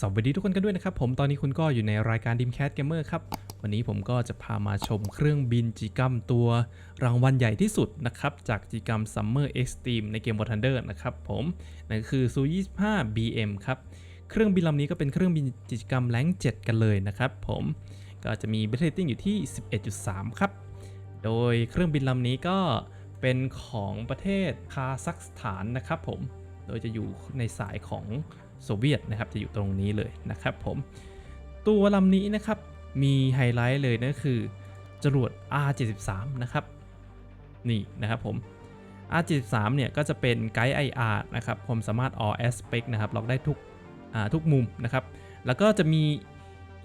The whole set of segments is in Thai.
สวัสดีทุกคนกันด้วยนะครับ ผมตอนนี้คุณก็อยู่ในรายการ d ิมแค t Gamer ครับ วันนี้ผมก็จะพามาชมเครื่องบินจีกัมตัวรางวัลใหญ่ที่สุดนะครับ จากจีกัม Summer Extreme ในเกม War Thunder นะครับผมนั่นก็คือ Su 25 BM ครับ เครื่องบินลำนี้ก็เป็นเครื่องบินกิจกรรมแรง7 กันเลยนะครับผมก็จะมีเบสเรตติ้งอยู่ที่ 11.3 ครับ โดยเครื่องบินลำนี้ก็เป็นของประเทศคาซัคสถานนะครับผมโดยจะอยู่ในสายของ โซเวียตนะครับจะอยู่ตรงนี้เลยนะครับผมตัวลำนี้นะครับมีไฮไลท์เลยนั่นคือจรวด R73 นะครับนี่นะครับผม R73 เนี่ยก็จะเป็นไกด์ IR นะครับผมสามารถ all aspect นะครับล็อกได้ทุกทุกมุมนะครับ แล้วก็จะมี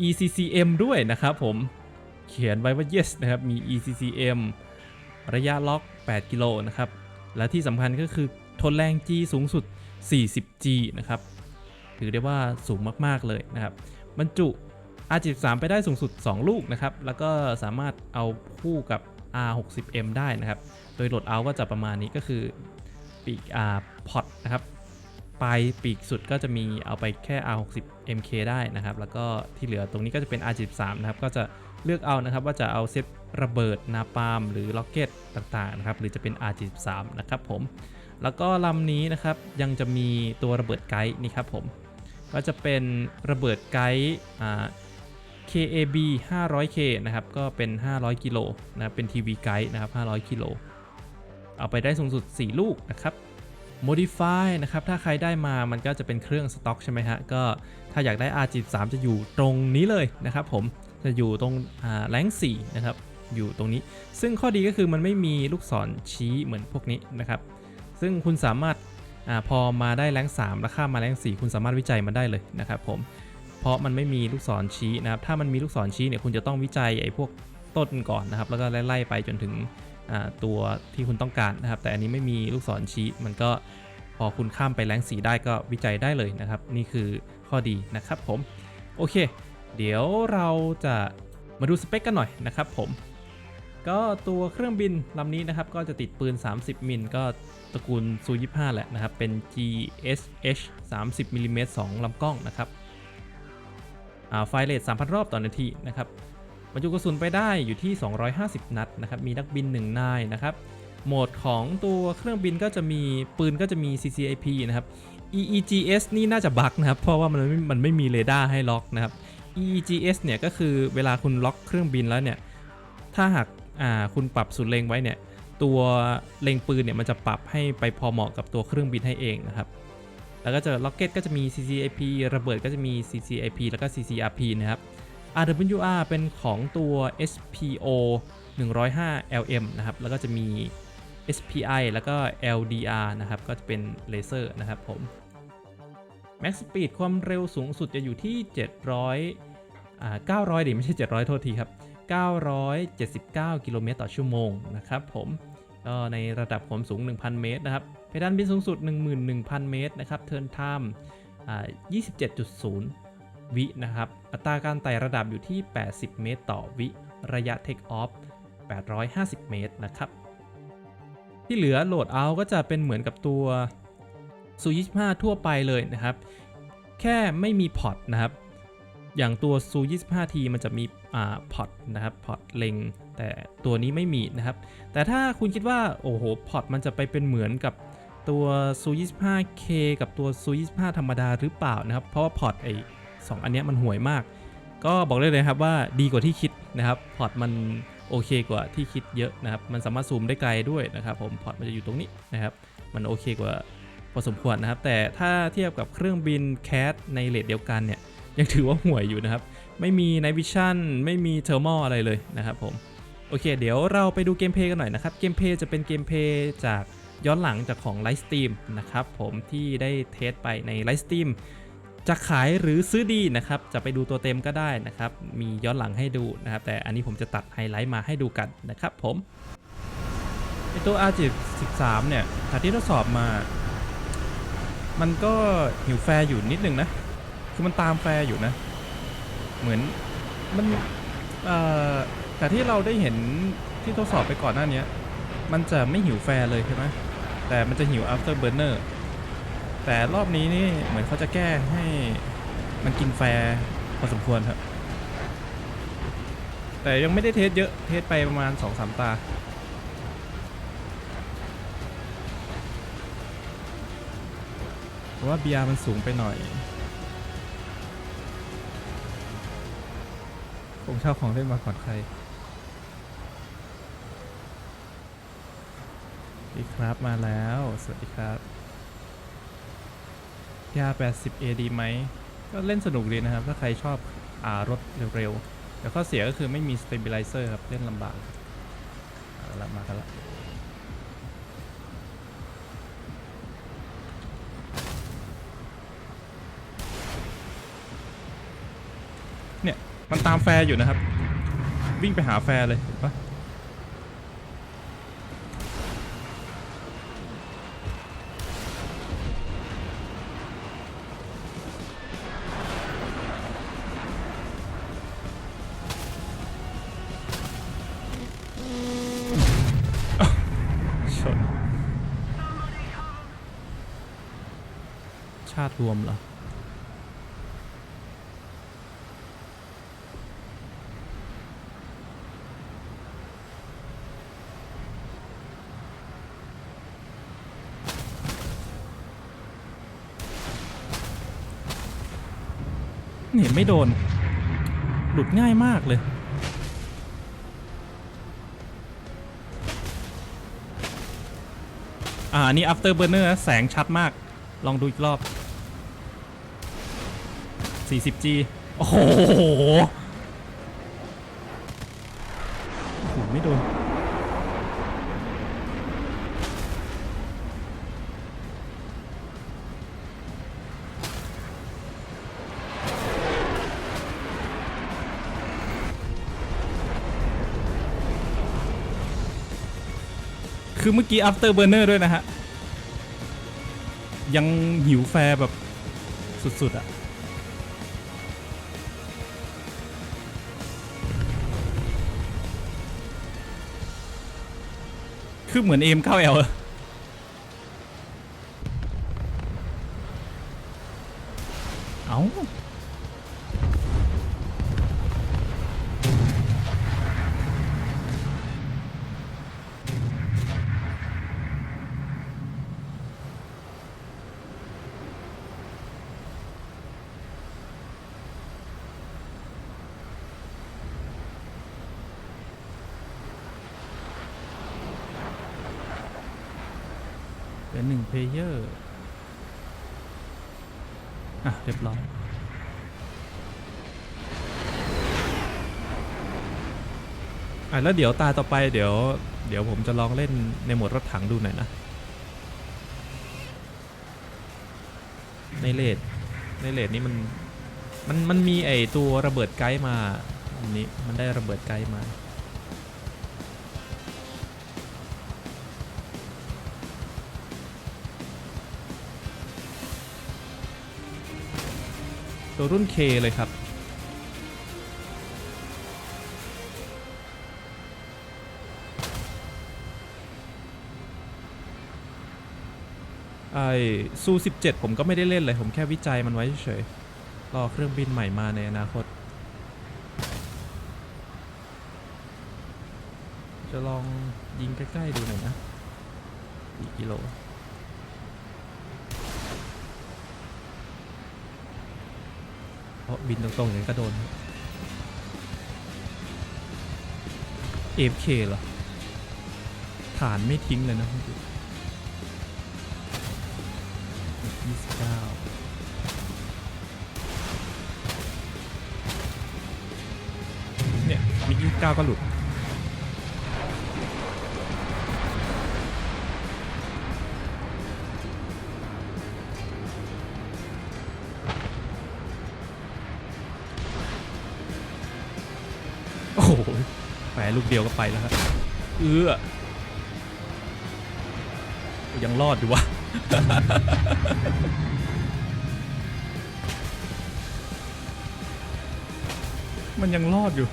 ECCM ด้วยนะครับผมเขียนไว้ว่า yes นะครับมี ECCM ระยะล็อก 8 กิโลนะครับ และที่สำคัญก็คือทนแรง G สูงสุด 40G นะครับ ถือได้ว่าสูงมากๆเลยนะครับบรรจุ R73 ไปได้สูงสุด 2 ลูกนะครับ แล้วก็สามารถเอาคู่กับ R60M ได้นะครับ โดยโหลดเอาก็จะประมาณนี้ก็คือปีก R พอตนะครับปลายปีกสุดก็จะมีเอาไปแค่ R60MK ได้นะครับ แล้วก็ที่เหลือตรงนี้ก็จะเป็น R73 นะครับ ก็จะเลือกเอานะครับว่าจะเอาเซตระเบิดนาปาล์มหรือล็อกเก็ตต่างๆนะครับ หรือจะเป็น R73 นะครับผม แล้วก็ลำนี้นะครับยังจะมีตัวระเบิดไกด์นี่ครับผม ก็จะเป็นระเบิดไกด์อ่า KAB 500K นะครับ ก็เป็น 500 กิโลนะครับเป็น TV ไกด์นะครับ 500 กิโล เอาไปได้สูงสุด 4 ลูกนะครับ Modify นะครับ ถ้าใครได้มามันก็จะเป็นเครื่องสต็อกใช่ไหมฮะ ก็ถ้าอยากได้ R73 จะอยู่ตรงนี้เลยนะครับผม จะอยู่ตรงแรง4นะครับ อยู่ตรงนี้ ซึ่งข้อดีก็คือมันไม่มีลูกศรชี้เหมือนพวกนี้นะครับ ซึ่งคุณสามารถ อาพอมาได้แรง3แล้วข้ามมาแรง4คุณสามารถวิจัยมันได้เลยนะครับผมเพราะมันไม่มีลูกศรชี้นะครับถ้ามันมีลูกศรชี้เนี่ยคุณจะต้องวิจัยไอ้พวกต้นก่อนนะครับ แล้วก็ไล่ไปจนถึงตัวที่คุณต้องการนะครับ แต่อันนี้ไม่มีลูกศรชี้มันก็พอคุณข้ามไปแรงสีได้ก็วิจัยได้เลยนะครับ นี่คือข้อดีนะครับผม โอเค เดี๋ยวเราจะมาดูสเปคกันหน่อยนะครับผม ก็ตัวเครื่องบินลำนี้นะครับ ก็จะติดปืน 30 มิลก็ตระกูลซู25แหละนะครับ เป็น GSH 30มิลลิเมตร2ลำกล้องนะครับอ่าไฟเรท3,000 รอบต่อนาทีนะครับบรรจุกระสุนไปได้อยู่ที่ 250 นัดนะครับ มีนักบิน 1 นายนะครับ โหมดของตัวเครื่องบินก็จะมีปืนก็จะมี CCIP นะครับ EEGS นี่น่าจะบักนะครับ เพราะว่ามันไม่มันไม่มีเรดาร์ให้ล็อกนะครับ EEGS เนี่ยก็คือเวลาคุณล็อกเครื่องบินแล้วเนี่ย ถ้าหาก อ่าคุณปรับสุดเล็งไว้เนี่ยตัวเล็งปืนเนี่ยมันจะปรับให้ไปพอเหมาะกับตัวเครื่องบินให้เองนะครับ แล้วก็จะล็อกเก็ตก็จะมี CCIP ระเบิดก็จะมี CCIP แล้วก็ CCRP นะครับ RWR เป็นของตัว SPO 105 LM นะครับ แล้วก็จะมี SPI แล้วก็ LDR นะครับ ก็จะเป็นเลเซอร์นะครับผม Max Speed ความเร็วสูงสุดจะอยู่ที่ 700อ่า900ดิไม่ใช่ 700 โทษทีครับ 979 กิโลเมตรต่อชั่วโมงนะครับผมก็ในระดับความสูง 1,000 เมตรนะครับเพดานบินสูงสุด 11,000 เมตรนะครับเทิร์นไทม์อ่า27.0 วินะครับ อัตราการไต่ระดับอยู่ที่ 80 เมตรต่อวิระยะเทคออฟ850 เมตรนะครับ ที่เหลือโหลดเอาก็จะเป็นเหมือนกับตัวซู25ทั่วไปเลยนะครับ แค่ไม่มีพอร์ตนะครับ อย่างตัวซู 25T มันจะมีอ่าพอร์ตนะครับพอร์ตเล็ง แต่ตัวนี้ไม่มีนะครับ แต่ถ้าคุณคิดว่า โอ้โหพอร์ตมันจะไปเป็นเหมือนกับตัวซู 25K กับตัวซู25 ธรรมดาหรือเปล่านะครับ เพราะว่าพอร์ตไอ้สองอันนี้มันห่วยมาก ก็บอกได้เลยครับว่าดีกว่าที่คิดนะครับ พอร์ตมันโอเคกว่าที่คิดเยอะนะครับ มันสามารถซูมได้ไกลด้วยนะครับผม พอร์ตมันจะอยู่ตรงนี้นะครับ มันโอเคกว่าพอสมควรนะครับ แต่ถ้าเทียบกับเครื่องบินแคสในเลทเดียวกันเนี่ย ยังถือว่าห่วยอยู่นะครับ ไม่มี Night Vision ไม่มีเทอร์มออะไรเลยนะครับผม โอเค เดี๋ยวเราไปดูเกมเพย์กันหน่อยนะครับ เกมเพย์จะเป็นเกมเพย์จากย้อนหลังจากของไลฟ์สตรีมนะครับผมที่ได้เทสไปในไลฟ์สตรีมจะขายหรือซื้อดีนะครับ จะไปดูตัวเต็มก็ได้นะครับ มีย้อนหลังให้ดูนะครับ แต่อันนี้ผมจะตัดไฮไลท์มาให้ดูกันนะครับผมไอตัว R13 เนี่ยจากที่ทดสอบมา มันก็หิวแฟร์อยู่นิดนึงนะ คือมันตามแฟร์อยู่นะ เหมือนมันเอ่อแต่ที่เราได้เห็นที่ทดสอบไปก่อนหน้านี้มันจะไม่หิวแฟร์เลยใช่ไหมแต่มันจะหิว after burner แต่รอบนี้นี่เหมือนเขาจะแก้ให้มันกินแฟร์พอสมควรครับ แต่ยังไม่ได้เทสเยอะ เทสไปประมาณสองสามตาเพราะว่า BR มันสูงไปหน่อย ผมชอบของเล่นมาก่อนใครสวัสดีครับมาแล้ว สวัสดีครับยา 80A ดีไหม ก็เล่นสนุกดีนะครับ ถ้าใครชอบอ่ารถเร็วๆ แต่ข้อเสียก็คือไม่มี stabilizer ครับ เล่นลำบากเอาละมากันละ มันตามแฟร์อยู่นะครับ วิ่งไปหาแฟร์เลยปะชาติรวมเหรอ ไม่โดน หลุดง่ายมากเลย อ่านนี้ after burner แสงชัดมาก ลองดูอีกรอบ 40G โอ้โห ไม่โดน คือเมื่อกี้ after burner ด้วยนะฮะ ยังหิวแฟร์แบบสุดๆอะคือเหมือนเอมเข้าแอา เป็นหนึ่งเพลเยอร์ อะ เรียบร้อย อะ แล้วเดี๋ยวตาต่อไปเดี๋ยว เดี๋ยวผมจะลองเล่นในโหมดรถถังดูหน่อยนะ ในเลดในเลดนี้มัน มัน มันมีไอตัวระเบิดไกด์มาอันนี้มันได้ระเบิดไกด์มา ตัวรุ่น K เลยครับ ไอซู 17 ผมก็ไม่ได้เล่นเลย ผมแค่วิจัยมันไว้เฉยๆรอเครื่องบินใหม่มาในอนาคต จะลองยิงใกล้ ๆ ดูหน่อยนะกี่กิโล เพ ราะบินตรงๆอย่างนี้ก็โดน AFK เหรอ ฐานไม่ทิ้งเลยนะยี่สิบเก้าเนี่ยมียี่สิบเก้าก็หลุด หแหมลูกเดียวก็ไปแล้วครับเอื้อยังรอดอยู่วะมันยังรอดอยู่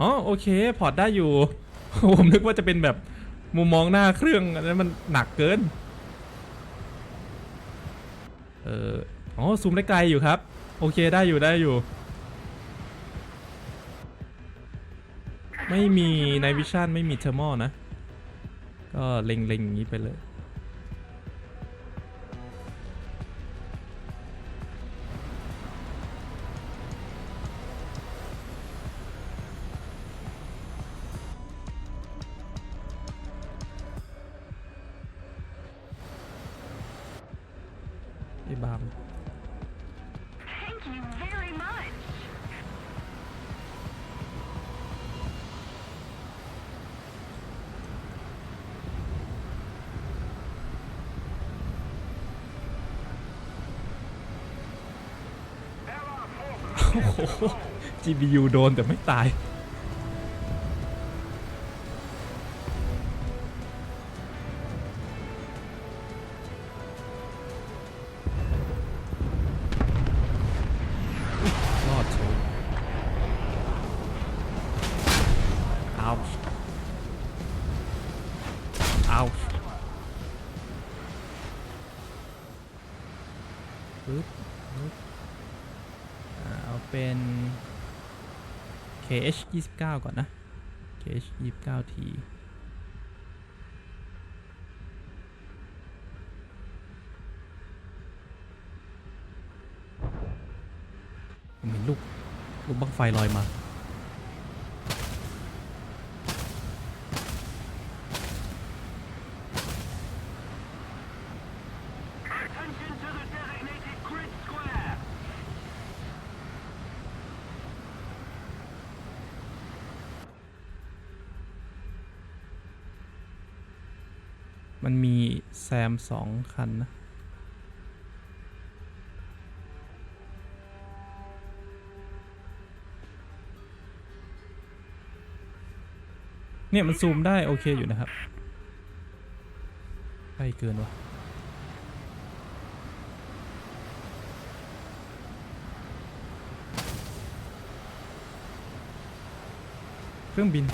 อ๋อโอเคพอร์ตได้อยู่ ผมนึกว่าจะเป็นแบบมุมมองหน้าเครื่องอันนั้นมันหนักเกิน เอออ๋อซูมได้ไกลอยู่ครับ โอเคได้อยู่ได้อยู่ ไม่มีในวิชั่นไม่มีเทอร์มอลนะ ก็เล็งๆอย่างนี้ไปเลย บาม Thank you very much. โอ้โห GBU โดนแต่ไม่ตาย เป็น KH 29ก่อนนะ KH 29 T ผมเห็นลูก ลูกบังไฟลอยมา Attention to the designated grid square. มันมีแซม สองคันนะเนี่ยมันซูมได้โอเคอยู่นะครับใกล้เกินวะเครื่องบิน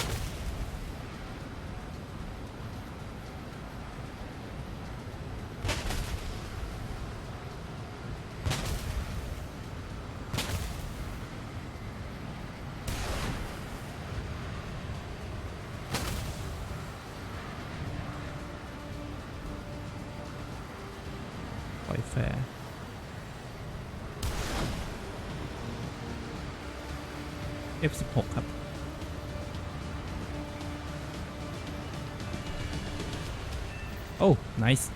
แฟร์ F16 ครับโอ้ nice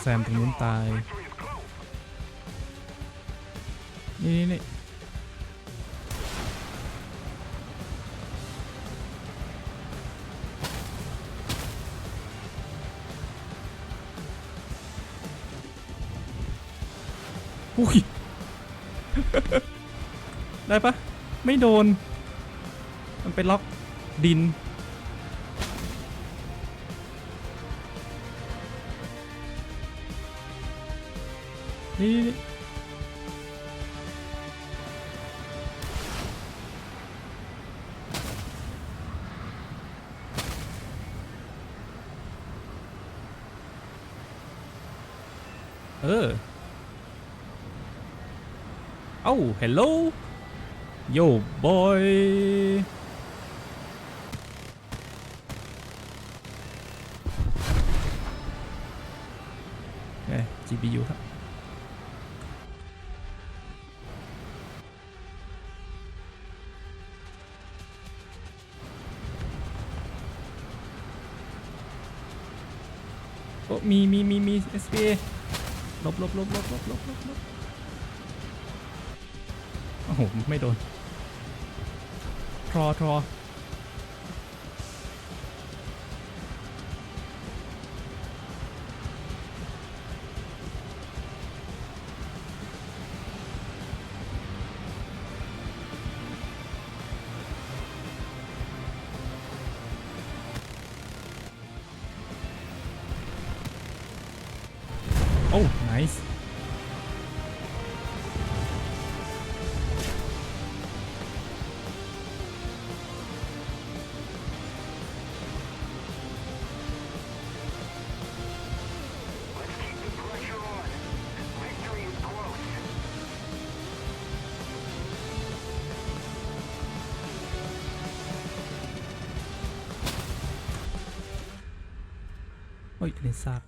แซมตรงนู้นตาย นี่นี่นี่อุ้ย ได้ปะไม่โดน มันไปล็อกดิน นี่นี่ อ้าเฮลโลโย่บอยเอ้ GPU ครับมีมีมีมี SPA ลบลบลบลบลบลบลบ ไม่โดน ทรอทรอ อ้ยเลนซาก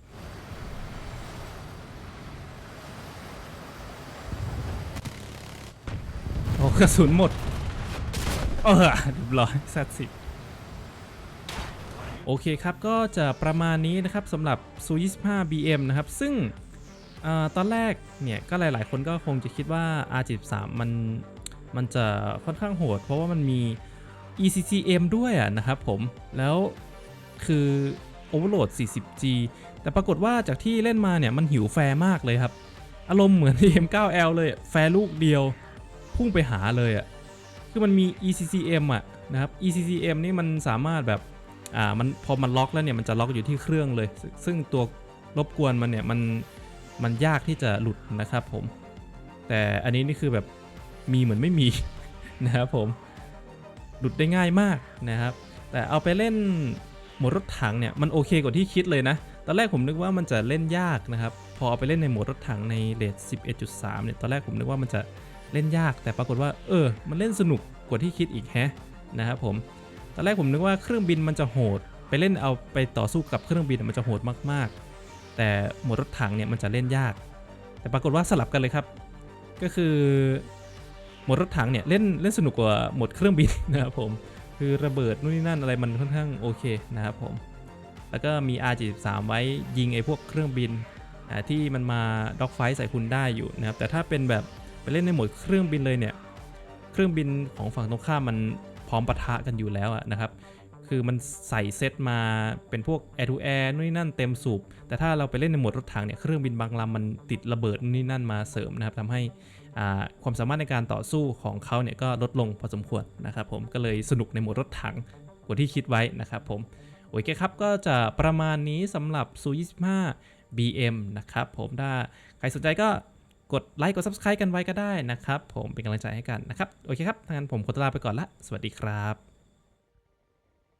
โอ้กระสุนหมดเออเรียบร้อยแซดสิโอเคครับ ก็จะประมาณนี้นะครับสำหรับซู25 BM นะครับ ซึ่งอตอนแรกเนี่ย ก็หลาย ๆ คนก็คงจะคิดว่า R73 มันมันจะค่อนข้างโหด เพราะว่ามันมี ECCM ด้วยอะนะครับผม แล้วคือ Overload 40G แต่ปรากฏว่าจากที่เล่นมาเนี่ยมันหิวแฟร์มากเลยครับ อารมณ์เหมือน M9L เลย แฟร์ลูกเดียว พุ่งไปหาเลยอะ คือมันมี ECCM อะนะครับ ECCM นี่มันสามารถแบบ อ่า มันพอมันล็อกแล้วเนี่ยมันจะล็อกอยู่ที่เครื่องเลย ซึ่งตัวรบกวนมันเนี่ยมัน มันยากที่จะหลุดนะครับผม แต่อันนี้นี่คือแบบมีเหมือนไม่มีนะครับผม หลุดได้ง่ายมากนะครับ แต่เอาไปเล่น โหมดรถถังเนี่ยมันโอเคกว่าที่คิดเลยนะ ตอนแรกผมนึกว่ามันจะเล่นยากนะครับ พอเอาไปเล่นในโหมดรถถังในเรท11.3 เนี่ย ตอนแรกผมนึกว่ามันจะเล่นยาก แต่ปรากฏว่า เออ มันเล่นสนุกกว่าที่คิดอีกแฮะนะครับผม ตอนแรกผมนึกว่าเครื่องบินมันจะโหด ไปเล่นเอาไปต่อสู้กับเครื่องบินมันจะโหดมากๆ แต่โหมดรถถังเนี่ยมันจะเล่นยาก แต่ปรากฏว่าสลับกันเลยครับ ก็คือโหมดรถถังเนี่ยเล่นเล่นสนุกกว่าโหมดเครื่องบินนะครับผม คือระเบิดนู่นนี่นั่นอะไรมันค่อนข้างโอเคนะครับผม แล้วก็มี R73 ไว้ยิงไอ้พวกเครื่องบินที่มันมาด็อกไฟใส่คุณได้อยู่นะครับแต่ถ้าเป็นแบบไปเล่นในโหมดเครื่องบินเลยเนี่ยเครื่องบินของฝั่งตรงข้ามมันพร้อมปะทะกันอยู่แล้วนะครับคือมันใส่เซตมาเป็นพวก air to air นู่นนี่นั่นเต็มสูบ แต่ถ้าเราไปเล่นในโหมดรถถังเนี่ยเครื่องบินบางลำมันติดระเบิดนู่นนี่นั่นมาเสริมนะครับทำให้ ความสามารถในการต่อสู้ของเขาเนี่ยก็ลดลงพอสมควรนะครับผมก็เลยสนุกในหมดรถถังกว่าที่คิดไว้นะครับผมโอเคครับก็จะประมาณนี้สำหรับซู25 BM นะครับผมถ้าใครสนใจก็กดไลค์กด Subscribe กันไว้ก็ได้นะครับ ผมเป็นกำลังใจให้กันนะครับ โอเคครับทางนั้นผมขอตลาไปก่อนละ สวัสดีครับ